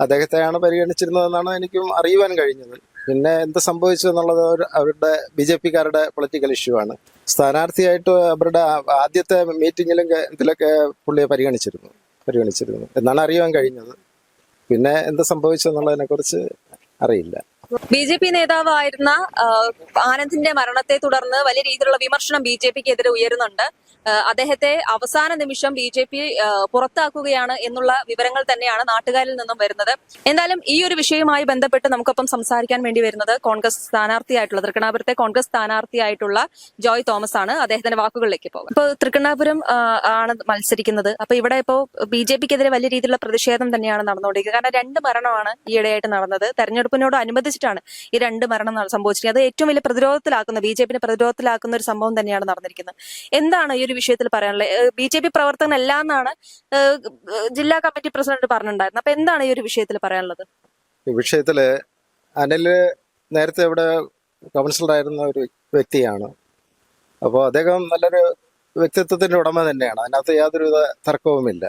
അദ്ദേഹത്തെയാണ് പരിഗണിച്ചിരുന്നതെന്നാണ് എനിക്കും അറിയുവാൻ കഴിഞ്ഞത്. പിന്നെ എന്ത് സംഭവിച്ചു എന്നുള്ളത് അവരുടെ ബി ജെ പിക്കാരുടെ പൊളിറ്റിക്കൽ ഇഷ്യൂ ആണ്. സ്ഥാനാർത്ഥിയായിട്ട് അവരുടെ ആദ്യത്തെ മീറ്റിങ്ങിലും ഇതിലൊക്കെ പുള്ളിയെ പരിഗണിച്ചിരുന്നു പരിഗണിച്ചിരുന്നു എന്നാണ് അറിയുവാൻ കഴിഞ്ഞത്. പിന്നെ എന്ത് സംഭവിച്ചു എന്നുള്ളതിനെ കുറിച്ച് അറിയില്ല. ബി ജെ പി നേതാവായിരുന്ന ആനന്ദിന്റെ മരണത്തെ തുടർന്ന് വലിയ രീതിയിലുള്ള വിമർശനം ബി ജെ പിക്ക് എതിരെ ഉയരുന്നുണ്ട് അദ്ദേഹത്തെ അവസാന നിമിഷം ബി ജെ പി പുറത്താക്കുകയാണ് എന്നുള്ള വിവരങ്ങൾ തന്നെയാണ് നാട്ടുകാരിൽ നിന്നും വരുന്നത്. എന്തായാലും ഈ ഒരു വിഷയവുമായി ബന്ധപ്പെട്ട് നമുക്കൊപ്പം സംസാരിക്കാൻ വേണ്ടി വരുന്നത് കോൺഗ്രസ് സ്ഥാനാർത്ഥിയായിട്ടുള്ള തൃക്കണാപുരത്തെ കോൺഗ്രസ് സ്ഥാനാർത്ഥിയായിട്ടുള്ള ജോയ് തോമസ് ആണ് അദ്ദേഹത്തിന്റെ വാക്കുകളിലേക്ക് പോകാം. ഇപ്പോൾ തൃക്കണാപുരം ആണ് മത്സരിക്കുന്നത്. അപ്പൊ ഇവിടെ ഇപ്പോ ബി ജെ പിക്കെതിരെ വലിയ രീതിയിലുള്ള പ്രതിഷേധം തന്നെയാണ് നടന്നുകൊണ്ടിരിക്കുന്നത്. കാരണം രണ്ട് മരണമാണ് ഈയിടെയായിട്ട് നടന്നത്. തെരഞ്ഞെടുപ്പിനോട് അനുബന്ധിച്ചിട്ടാണ് ഈ രണ്ട് മരണം സംഭവിച്ചിരിക്കുന്നത്. അത് ഏറ്റവും വലിയ പ്രതിരോധത്തിലാക്കുന്ന ബി ജെ പിന്നെ പ്രതിരോധത്തിലാക്കുന്ന ഒരു സംഭവം തന്നെയാണ് നടന്നിരിക്കുന്നത്. എന്താണ് ഈ ഒരു വിഷയത്തിൽ പറയാനുള്ളത്? ബി ജെ പി പ്രവർത്തകനല്ല എന്നാണ് ജില്ലാ കമ്മിറ്റി പ്രസിഡന്റ് പറഞ്ഞിട്ടുണ്ടായിരുന്നത്. അപ്പൊ എന്താണ് ഈ ഒരു വിഷയത്തിൽ പറയാനുള്ളത്? ഈ വിഷയത്തിൽ അനിൽ നേരത്തെ ഇവിടെ കൗൺസിലറായിരുന്ന ഒരു വ്യക്തിയാണ്. അപ്പോൾ അദ്ദേഹം നല്ലൊരു വ്യക്തിത്വത്തിന്റെ ഉടമ തന്നെയാണ്. അതിനകത്ത് യാതൊരുവിധ തർക്കവുമില്ല.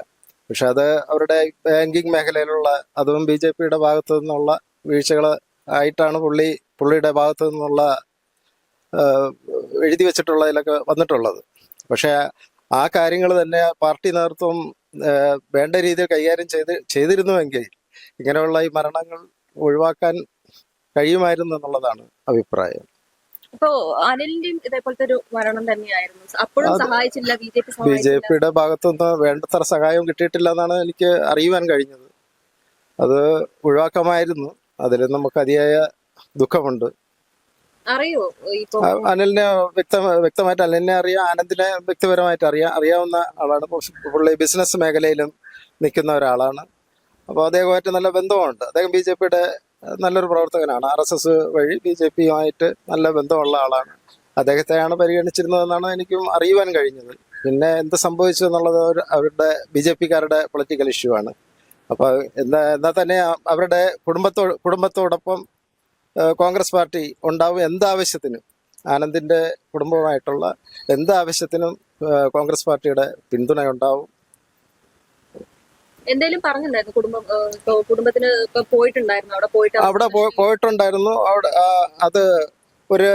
പക്ഷെ അത് അവരുടെ ബാങ്കിങ് മേഖലയിലുള്ള അതും ബി ജെ പിയുടെ ഭാഗത്തു നിന്നുള്ള വീഴ്ചകൾ ആയിട്ടാണ് പുള്ളി പുള്ളിയുടെ ഭാഗത്തു നിന്നുള്ള എഴുതി വെച്ചിട്ടുള്ളതിലൊക്കെ വന്നിട്ടുള്ളത്. പക്ഷെ ആ കാര്യങ്ങൾ തന്നെ പാർട്ടി നേതൃത്വം വേണ്ട രീതിയിൽ കൈകാര്യം ചെയ്ത് ചെയ്തിരുന്നുവെങ്കിൽ ഇങ്ങനെയുള്ള ഈ മരണങ്ങൾ ഒഴിവാക്കാൻ കഴിയുമായിരുന്നു എന്നുള്ളതാണ് അഭിപ്രായം. ഇപ്പോ അനിലിന്റെയും ഇതേപോലത്തെ ഒരു മരണം തന്നെയായിരുന്നു. അപ്പോഴും സഹായിച്ചില്ല B J P B J പിയുടെ ഭാഗത്തുനിന്ന് വേണ്ടത്ര സഹായം കിട്ടിയിട്ടില്ല എന്നാണ് എനിക്ക് അറിയുവാൻ കഴിഞ്ഞത്. അത് ഒഴിവാക്കാമായിരുന്നു. അതിൽ നമുക്ക് അതിയായ ദുഃഖമുണ്ട്. അറിയോ? അനിലിനെ വ്യക്ത വ്യക്തമായിട്ട് അനലിനെ അറിയാം ആനന്ദിനെ വ്യക്തിപരമായിട്ട് അറിയാം അറിയാവുന്ന ആളാണ്. പുള്ളി ബിസിനസ് മേഖലയിലും നിൽക്കുന്ന ഒരാളാണ്. അപ്പോൾ അദ്ദേഹമായിട്ട് നല്ല ബന്ധമുണ്ട് അദ്ദേഹം ബി ജെ പിയുടെ നല്ലൊരു പ്രവർത്തകനാണ്. ആർ എസ് എസ് വഴി ബി ജെ പിയുമായിട്ട് നല്ല ബന്ധമുള്ള ആളാണ്. അദ്ദേഹത്തെയാണ് പരിഗണിച്ചിരുന്നതെന്നാണ് എനിക്കും അറിയുവാൻ കഴിഞ്ഞത്. പിന്നെ എന്ത് സംഭവിച്ചു എന്നുള്ളത് അവരുടെ ബി ജെ പിക്കാരുടെ പൊളിറ്റിക്കൽ ഇഷ്യൂ ആണ്. അപ്പോൾ എന്നാ എന്നാൽ തന്നെ അവരുടെ കുടുംബത്തോ കുടുംബത്തോടൊപ്പം കോൺഗ്രസ് പാർട്ടി ഉണ്ടാവും എന്താവശ്യത്തിനും. ആനന്ദിന്റെ കുടുംബമായിട്ടുള്ള എന്താവശ്യത്തിനും കോൺഗ്രസ് പാർട്ടിയുടെ പിന്തുണ ഉണ്ടാവും എന്തേലും പറഞ്ഞിട്ടുണ്ടായിരുന്നു കുടുംബം ഏഹ്, ഇപ്പൊ കുടുംബത്തിന് പോയിട്ടുണ്ടായിരുന്നു അവിടെ പോയിട്ട് അവിടെ പോയിട്ടുണ്ടായിരുന്നു. അവിടെ അത് ഒരു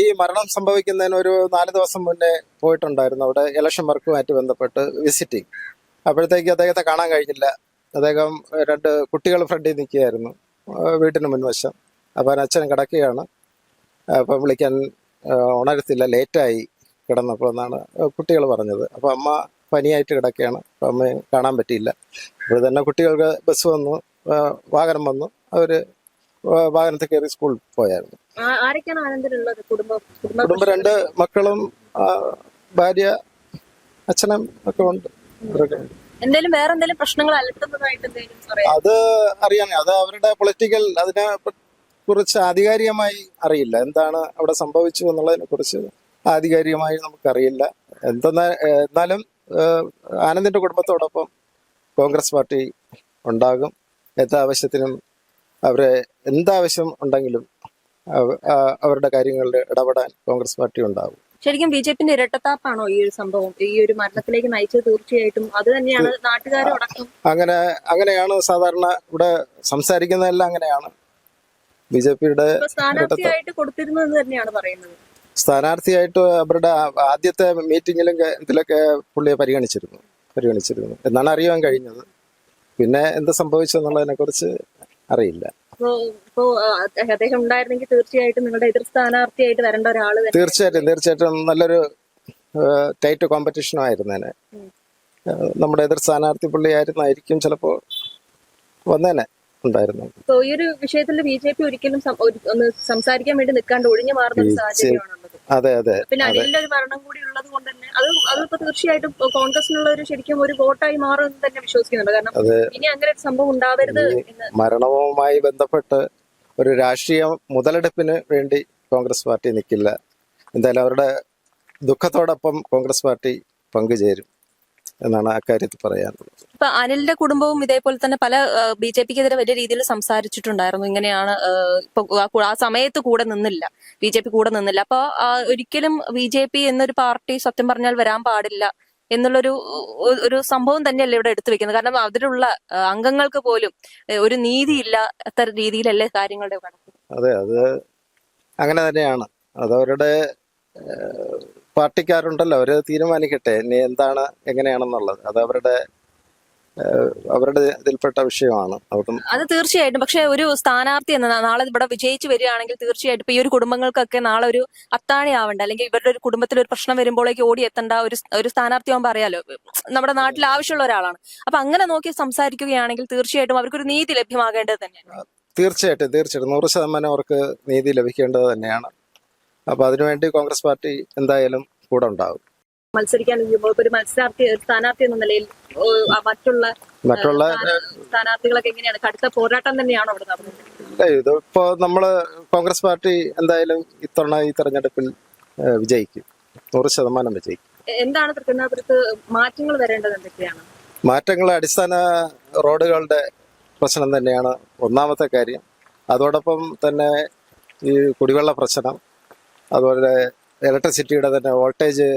ഈ മരണം സംഭവിക്കുന്നതിന് ഒരു നാല് ദിവസം മുന്നേ പോയിട്ടുണ്ടായിരുന്നു. അവിടെ ഇലക്ഷൻ വർക്കുമായിട്ട് ബന്ധപ്പെട്ട് വിസിറ്റിംഗ്. അപ്പോഴത്തേക്ക് അദ്ദേഹത്തെ കാണാൻ കഴിഞ്ഞില്ല. അദ്ദേഹം രണ്ട് കുട്ടികൾ ഫ്രണ്ടിൽ നിൽക്കുകയായിരുന്നു. വീട്ടിന് മുൻവശം. അപ്പം അച്ഛൻ കിടക്കുകയാണ്. അപ്പം വിളിക്കാൻ ഉണരത്തില്ല ലേറ്റായി കിടന്നപ്പോൾ എന്നാണ് കുട്ടികൾ പറഞ്ഞത്. അപ്പം അമ്മ പനിയായിട്ട് കിടക്കുകയാണ്. അപ്പം അമ്മയെ കാണാൻ പറ്റിയില്ല. അപ്പോൾ തന്നെ കുട്ടികൾക്ക് ബസ് വന്നു വാഹനം വന്നു. അവർ വാഹനത്തിൽ കയറി സ്കൂളിൽ പോയായിരുന്നു. കുടുംബം രണ്ട് മക്കളും ഭാര്യ അച്ഛനും ഒക്കെ ഉണ്ട്. എന്തേലും വേറെ എന്തെങ്കിലും പ്രശ്നങ്ങൾ അലട്ടുന്നതായിട്ട് എന്തെങ്കിലും അത് അറിയാൻ അത് അവരുടെ പൊളിറ്റിക്കൽ അതിനെ കുറിച്ച് ആധികാരികമായി അറിയില്ല. എന്താണ് അവിടെ സംഭവിച്ചു എന്നുള്ളതിനെ കുറിച്ച് ആധികാരികമായി നമുക്കറിയില്ല. എന്തെന്നാ എന്നാലും ആനന്ദിന്റെ കുടുംബത്തോടൊപ്പം കോൺഗ്രസ് പാർട്ടി ഉണ്ടാകും. എന്താവശ്യത്തിനും അവരെ എന്താവശ്യം ഉണ്ടെങ്കിലും അവരുടെ കാര്യങ്ങളിൽ ഇടപെടാൻ കോൺഗ്രസ് പാർട്ടി ഉണ്ടാകും. ശരിക്കും ബി ജെ പിന്റെ ഇരട്ടത്താപ്പാണോ ഈ ഒരു സംഭവം? ഈ ഒരു മരണത്തിലേക്ക് നയിച്ചത് തീർച്ചയായിട്ടും. അത് തന്നെയാണ് നാട്ടുകാരോടൊപ്പം അങ്ങനെ അങ്ങനെയാണ് സാധാരണ ഇവിടെ സംസാരിക്കുന്നതെല്ലാം അങ്ങനെയാണ്. ബി ജെ പിയുടെ സ്ഥാനാർത്ഥിയായിട്ട് കൊടുത്തിരുന്നത് തന്നെയാണ് പറയുന്നത്. സ്ഥാനാർത്ഥിയായിട്ട് അവരുടെ ആദ്യത്തെ മീറ്റിങ്ങിലും ഇതിലൊക്കെ പുള്ളിയെ പരിഗണിച്ചിരുന്നു. പരിഗണിച്ചിരുന്നു. എന്നാണ് അറിയാൻ കഴിഞ്ഞത്. പിന്നെ എന്ത് സംഭവിച്ചു എന്നുള്ളതിനെ കുറിച്ച് അറിയില്ല. ഇപ്പോ അദ്ദേഹം ഉണ്ടായിരുന്നെങ്കിൽ തീർച്ചയായിട്ടും നിങ്ങളുടെ എതിർ സ്ഥാനാർത്ഥിയായിട്ട് വരേണ്ട ഒരാൾ തന്നെ. തീർച്ചയായിട്ടും തീർച്ചയായിട്ടും നല്ലൊരു ടൈറ്റ് കോമ്പറ്റീഷനും ആയിരുന്നേനെ നമ്മുടെ എതിർ സ്ഥാനാർത്ഥി പുള്ളിയായിരുന്നായിരിക്കും ചിലപ്പോ വന്നേനെ ഉണ്ടായിരുന്നു ഈ ഒരു വിഷയത്തിൽ ബി ജെ പി ഒരിക്കലും സംസാരിക്കാൻ വേണ്ടി നിൽക്കാണ്ട് ഒഴിഞ്ഞു മാറുന്ന ഒരു സാഹചര്യമാണുള്ളത് അതെ അതെ. പിന്നെ അനിലിന്റെ ഒരു മരണം കൂടി ഉള്ളത് കൊണ്ട് തന്നെ അത് അതിപ്പോ തീർച്ചയായിട്ടും കോൺഗ്രസിനുള്ള ഒരു ശരിക്കും ഒരു വോട്ടായി മാറും എന്ന് തന്നെ വിശ്വസിക്കുന്നുണ്ട്. കാരണം ഇനി അങ്ങനെ ഒരു സംഭവം ഉണ്ടാവരുത് മരണവുമായി ബന്ധപ്പെട്ട് ഒരു രാഷ്ട്രീയ മുതലെടുപ്പിന് വേണ്ടി കോൺഗ്രസ് പാർട്ടി നിൽക്കില്ല എന്തായാലും അവരുടെ ദുഃഖത്തോടൊപ്പം കോൺഗ്രസ് പാർട്ടി പങ്കുചേരും. എന്നാണ് അക്കാര്യത്തിൽ പറയാനുള്ളത്. ഇപ്പൊ അനിലിന്റെ കുടുംബവും ഇതേപോലെ തന്നെ പല ബി ജെ പിക്കെതിരെ വലിയ രീതിയിൽ സംസാരിച്ചിട്ടുണ്ടായിരുന്നു. ഇങ്ങനെയാണ് ഇപ്പൊ ആ സമയത്ത് കൂടെ നിന്നില്ല. ബി ജെ പി കൂടെ നിന്നില്ല. അപ്പൊ ഒരിക്കലും ബി ജെ പി എന്നൊരു പാർട്ടി സത്യം പറഞ്ഞാൽ വരാൻ പാടില്ല എന്നുള്ളൊരു ഒരു സംഭവം തന്നെയല്ലേ ഇവിടെ എടുത്തു വെക്കുന്നത്. കാരണം അതിലുള്ള അംഗങ്ങൾക്ക് പോലും ഒരു നീതി ഇല്ലാത്ത രീതിയിലല്ലേ കാര്യങ്ങളുടെ അതെ അത് അങ്ങനെ തന്നെയാണ്. അതവരുടെ പാർട്ടിക്കാരുണ്ടല്ലോ അവർ തീരുമാനിക്കട്ടെ ഇനി എന്താണ് എങ്ങനെയാണെന്നുള്ളത്. അത് അവരുടെ അവരുടെ ഇതിൽപ്പെട്ട വിഷയമാണ്. അതും തീർച്ചയായിട്ടും. പക്ഷെ ഒരു സ്ഥാനാർത്ഥി എന്ന നാളെ ഇവിടെ വിജയിച്ചു വരികയാണെങ്കിൽ തീർച്ചയായിട്ടും ഇപ്പൊ ഈ ഒരു കുടുംബങ്ങൾക്കൊക്കെ നാളെ ഒരു അത്താണി ആവണ്ട അല്ലെങ്കിൽ ഇവരുടെ ഒരു കുടുംബത്തിൽ ഒരു പ്രശ്നം വരുമ്പോഴേക്ക് ഓടി എത്തേണ്ട ഒരു ഒരു സ്ഥാനാർത്ഥി ആവുമ്പോൾ അറിയാലോ. നമ്മുടെ നാട്ടിൽ ആവശ്യമുള്ള ഒരാളാണ്. അപ്പൊ അങ്ങനെ നോക്കി സംസാരിക്കുകയാണെങ്കിൽ തീർച്ചയായിട്ടും അവർക്കൊരു നീതി ലഭ്യമാകേണ്ടത് തന്നെയാണ്. തീർച്ചയായിട്ടും തീർച്ചയായിട്ടും. നൂറ് ശതമാനം അവർക്ക് നീതി ലഭിക്കേണ്ടത് തന്നെയാണ്. അപ്പൊ അതിനുവേണ്ടി കോൺഗ്രസ് പാർട്ടി എന്തായാലും കൂടെ ഉണ്ടാവും മത്സരിക്കാൻ ഒരു മത്സരാർത്ഥി സ്ഥാനാർത്ഥി എന്ന നിലയിൽ മറ്റുള്ള മറ്റുള്ള സ്ഥാന- സ്ഥാനാർത്ഥികളൊക്കെ എങ്ങനെയാണ്? കടുത്ത പോരാട്ടം തന്നെയാണോ അവിടെ നടന്നത്? ഇതിപ്പോ നമ്മൾ കോൺഗ്രസ് പാർട്ടി എന്തായാലും ഇത്തവണ ഈ തെരഞ്ഞെടുപ്പിൽ വിജയിക്കും. നൂറ് ശതമാനം വിജയിക്കും. എന്താണ് തൃക്കുന്നപുരത്ത് മാറ്റങ്ങൾ വരേണ്ടത് എന്തൊക്കെയാണ്? മാറ്റങ്ങൾ അടിസ്ഥാന റോഡുകളുടെ പ്രശ്നം തന്നെയാണ് ഒന്നാമത്തെ കാര്യം. അതോടൊപ്പം തന്നെ ഈ കുടിവെള്ള പ്രശ്നം അതുപോലെ ഇലക്ട്രിസിറ്റിയുടെ തന്നെ വോൾട്ടേജ്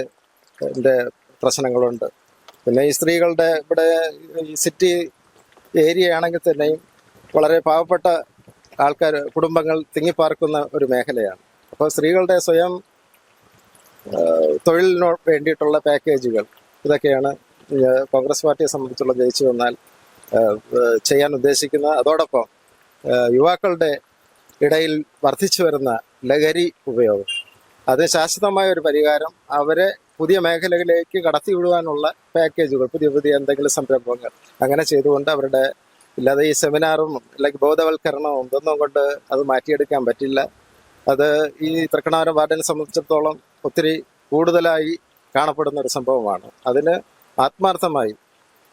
പ്രശ്നങ്ങളുണ്ട്. പിന്നെ ഈ സ്ത്രീകളുടെ ഇവിടെ ഈ സിറ്റി ഏരിയ ആണെങ്കിൽ തന്നെയും വളരെ പാവപ്പെട്ട ആൾക്കാർ കുടുംബങ്ങൾ തിങ്ങിപ്പാർക്കുന്ന ഒരു മേഖലയാണ്. അപ്പോൾ സ്ത്രീകളുടെ സ്വയം തൊഴിലിനോ വേണ്ടിയിട്ടുള്ള പാക്കേജുകൾ ഇതൊക്കെയാണ് കോൺഗ്രസ് പാർട്ടിയെ സംബന്ധിച്ചുള്ള ജയിച്ചു വന്നാൽ ചെയ്യാൻ ഉദ്ദേശിക്കുന്ന അതോടൊപ്പം യുവാക്കളുടെ ഇടയിൽ വർദ്ധിച്ചു വരുന്ന ലഹരി ഉപയോഗം. അതിന് ശാശ്വതമായ ഒരു പരിഹാരം. അവരെ പുതിയ മേഖലകളിലേക്ക് കടത്തിവിടുവാനുള്ള പാക്കേജുകൾ പുതിയ പുതിയ എന്തെങ്കിലും സംരംഭങ്ങൾ അങ്ങനെ ചെയ്തുകൊണ്ട് അവരുടെ ഇല്ലാതെ ഈ സെമിനാറും അല്ലെങ്കിൽ ബോധവൽക്കരണവും ഇതൊന്നും കൊണ്ട് അത് മാറ്റിയെടുക്കാൻ പറ്റില്ല. അത് ഈ തൃക്കണാരം വാർഡിനെ സംബന്ധിച്ചിടത്തോളം ഒത്തിരി കൂടുതലായി കാണപ്പെടുന്ന ഒരു സംഭവമാണ്. അതിന് ആത്മാർത്ഥമായി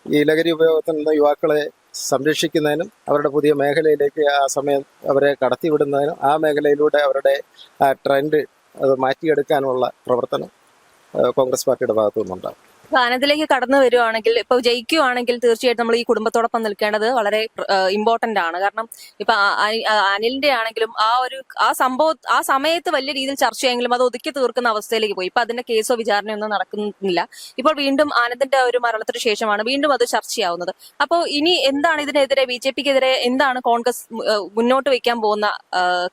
ഈ ലഹരി ഉപയോഗത്തിൽ നിന്ന് യുവാക്കളെ സംരക്ഷിക്കുന്നതിനും അവരുടെ പുതിയ മേഖലയിലേക്ക് ആ സമയം അവരെ കടത്തിവിടുന്നതിനും ആ മേഖലയിലൂടെ അവരുടെ ട്രെൻഡ് അത് മാറ്റിയെടുക്കാനുള്ള പ്രവർത്തനം കോൺഗ്രസ് പാർട്ടിയുടെ ഭാഗത്തു നിന്നുണ്ടാകും സ്ഥാനത്തിലേക്ക് കടന്നു വരുവാണെങ്കിൽ ഇപ്പൊ ജയിക്കുവാണെങ്കിൽ തീർച്ചയായിട്ടും നമ്മൾ ഈ കുടുംബത്തോടൊപ്പം നിൽക്കേണ്ടത് വളരെ ഇമ്പോർട്ടന്റ് ആണ്. കാരണം ഇപ്പൊ അനിലിന്റെ ആണെങ്കിലും ആ ഒരു ആ സംഭവ ആ സമയത്ത് വലിയ രീതിയിൽ ചർച്ചയെങ്കിലും അത് ഒതുക്കി തീർക്കുന്ന അവസ്ഥയിലേക്ക് പോയി. ഇപ്പൊ അതിന്റെ കേസോ വിചാരണയോ ഒന്നും നടക്കുന്നില്ല. ഇപ്പോൾ വീണ്ടും ആനന്ദിന്റെ ഒരു മരണത്തിന് ശേഷമാണ് വീണ്ടും അത് ചർച്ചയാവുന്നത്. അപ്പോൾ ഇനി എന്താണ് ഇതിനെതിരെ ബി ജെ പിക്കെതിരെ എന്താണ് കോൺഗ്രസ് മുന്നോട്ട് വെക്കാൻ പോകുന്ന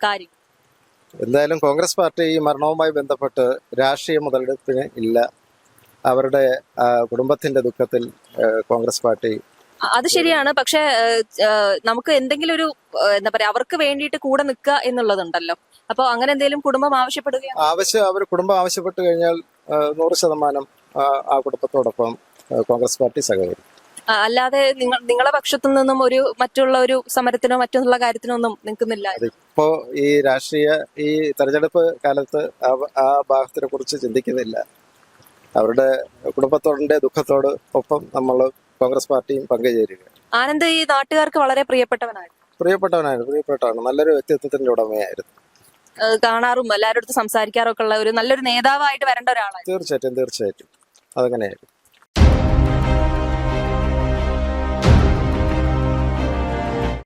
കാര്യം? എന്തായാലും കോൺഗ്രസ് പാർട്ടി ഈ മരണവുമായി ബന്ധപ്പെട്ട് രാഷ്ട്രീയ മുതലെടുപ്പിന് ഇല്ല. അവരുടെ കുടുംബത്തിന്റെ ദുഃഖത്തിൽ കോൺഗ്രസ് പാർട്ടി അത് ശരിയാണ്. പക്ഷെ നമുക്ക് എന്തെങ്കിലും ഒരു എന്താ പറയാ അവർക്ക് വേണ്ടിയിട്ട് കൂടെ നിൽക്കുക എന്നുള്ളതുണ്ടല്ലോ. അപ്പൊ അങ്ങനെ എന്തെങ്കിലും കുടുംബം ആവശ്യപ്പെടുക ആവശ്യം അവർ കുടുംബം ആവശ്യപ്പെട്ട് കഴിഞ്ഞാൽ നൂറ് ശതമാനം ആ, ആ കുടുംബത്തോടൊപ്പം കോൺഗ്രസ് പാർട്ടി സഹകരിക്കും. അല്ലാതെ നിങ്ങൾ നിങ്ങളെ പക്ഷത്തു നിന്നും ഒരു മറ്റുള്ള ഒരു സമരത്തിനോ മറ്റുള്ള കാര്യത്തിനോ ഒന്നും നിൽക്കുന്നില്ല. ഇപ്പോ ഈ രാഷ്ട്രീയ ഈ തെരഞ്ഞെടുപ്പ് കാലത്ത് ആ ഭാഗത്തിനെ കുറിച്ച് ചിന്തിക്കുന്നില്ല. അവരുടെ കുടുംബത്തോടിന്റെ ദുഃഖത്തോട് ഒപ്പം നമ്മൾ കോൺഗ്രസ് പാർട്ടിയും പങ്കുചേരുക ആനന്ദ് ഈ നാട്ടുകാർക്ക് വളരെ പ്രിയപ്പെട്ടവനായിരുന്നു. പ്രിയപ്പെട്ടവനായിരുന്നു. പ്രിയപ്പെട്ടവനാണ്. നല്ലൊരു വ്യക്തിത്വത്തിന്റെ ഉടമയായിരുന്നു. കാണാറും എല്ലാവരുടെ അടുത്ത് സംസാരിക്കാറൊക്കെ ഉള്ള ഒരു നല്ലൊരു നേതാവായിട്ട് വരേണ്ട ഒരാളാണ് തീർച്ചയായിട്ടും തീർച്ചയായിട്ടും. അതങ്ങനെയായിരുന്നു.